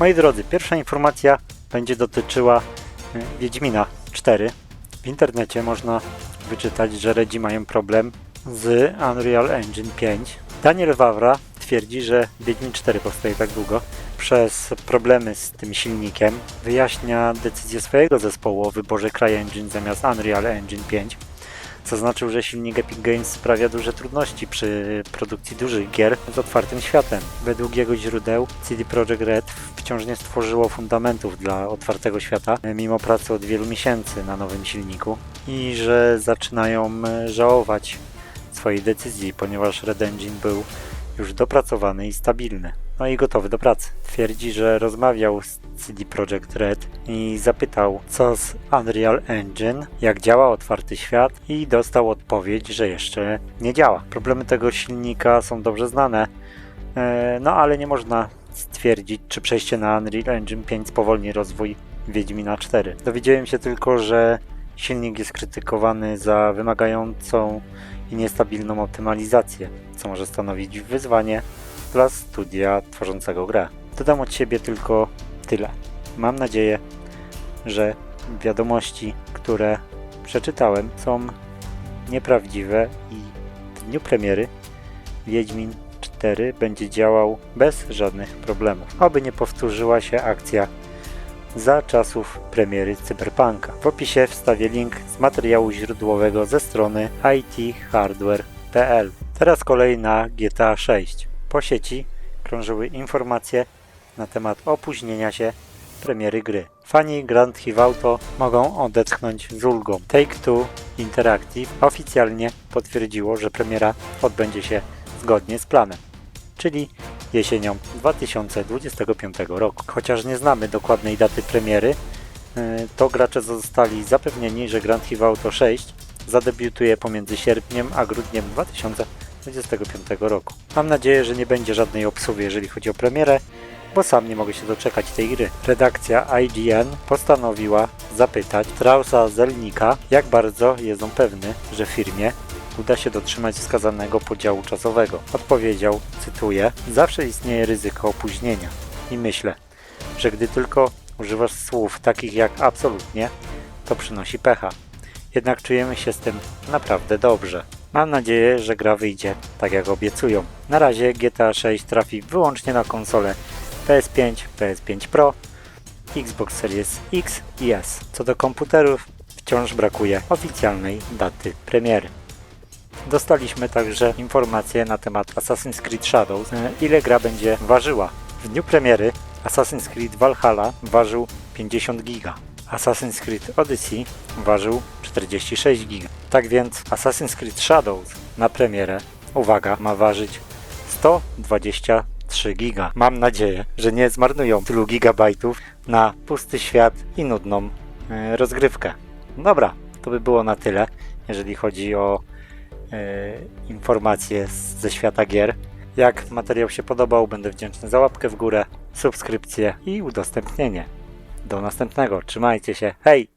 Moi drodzy, pierwsza informacja będzie dotyczyła y, Wiedźmina 4. W internecie można wyczytać, że Redzi mają problem z Unreal Engine 5. Daniel Wawra twierdzi, że Wiedźmin 4 powstaje tak długo przez problemy z tym silnikiem. Wyjaśnia decyzję swojego zespołu o wyborze CryEngine zamiast Unreal Engine 5. Zaznaczył, że silnik Epic Games sprawia duże trudności przy produkcji dużych gier z otwartym światem. Według jego źródeł CD Projekt Red wciąż nie stworzyło fundamentów dla otwartego świata, mimo pracy od wielu miesięcy na nowym silniku i że zaczynają e, żałować swojej decyzji, ponieważ Red Engine był już dopracowany i stabilny. No i gotowy do pracy. Twierdzi, że rozmawiał z CD Projekt Red i zapytał, co z Unreal Engine, jak działa otwarty świat i dostał odpowiedź, że jeszcze nie działa. Problemy tego silnika są dobrze znane, e, no ale nie można stwierdzić, czy przejście na Unreal Engine 5 spowolni rozwój Wiedźmina 4. Dowiedziałem się tylko, że silnik jest krytykowany za wymagającą i niestabilną optymalizację, co może stanowić wyzwanie dla studia tworzącego grę. Dodam od siebie tylko tyle. Mam nadzieję, że wiadomości, które przeczytałem, są nieprawdziwe i w dniu premiery Wiedźmin 4 będzie działał bez żadnych problemów. Oby nie powtórzyła się akcja za czasów premiery Cyberpunka. W opisie wstawię link z materiału źródłowego ze strony ithardware.pl. Teraz kolej na GTA 6. Po sieci krążyły informacje na temat opóźnienia się premiery gry. Fani Grand Theft Auto mogą odetchnąć z ulgą. Take-Two Interactive oficjalnie potwierdziło, że premiera odbędzie się zgodnie z planem, czyli jesienią 2025 roku. Chociaż nie znamy dokładnej daty premiery, yy, to gracze zostali zapewnieni, że Grand Theft Auto 6 zadebiutuje pomiędzy sierpniem a grudniem 2025 roku. Mam nadzieję, że nie będzie żadnej obsuwy, jeżeli chodzi o premierę, bo sam nie mogę się doczekać tej gry. Redakcja IGN postanowiła zapytać Strausa Zelnika, jak bardzo jest on pewny, że firmie uda się dotrzymać wskazanego podziału czasowego. Odpowiedział, cytuję, zawsze istnieje ryzyko opóźnienia i myślę, że gdy tylko używasz słów takich jak absolutnie, to przynosi pecha. Jednak czujemy się z tym naprawdę dobrze. Mam nadzieję, że gra wyjdzie tak jak obiecują. Na razie GTA 6 trafi wyłącznie na konsole PS5, PS5 Pro, Xbox Series X i S. Co do komputerów, wciąż brakuje oficjalnej daty premiery. Dostaliśmy także informacje na temat Assassin's Creed Shadows, e, ile gra będzie ważyła. W dniu premiery Assassin's Creed Valhalla ważył 50 giga. Assassin's Creed Odyssey ważył 46 giga. Tak więc Assassin's Creed Shadows na premierę, uwaga, ma ważyć 123 giga. Mam nadzieję, że nie zmarnują tylu gigabajtów na pusty świat i nudną e, rozgrywkę. Dobra, to by było na tyle, jeżeli chodzi o e, informacje z- ze świata gier. Jak materiał się podobał, będę wdzięczny za łapkę w górę, subskrypcję i udostępnienie. Do następnego, trzymajcie się, hej!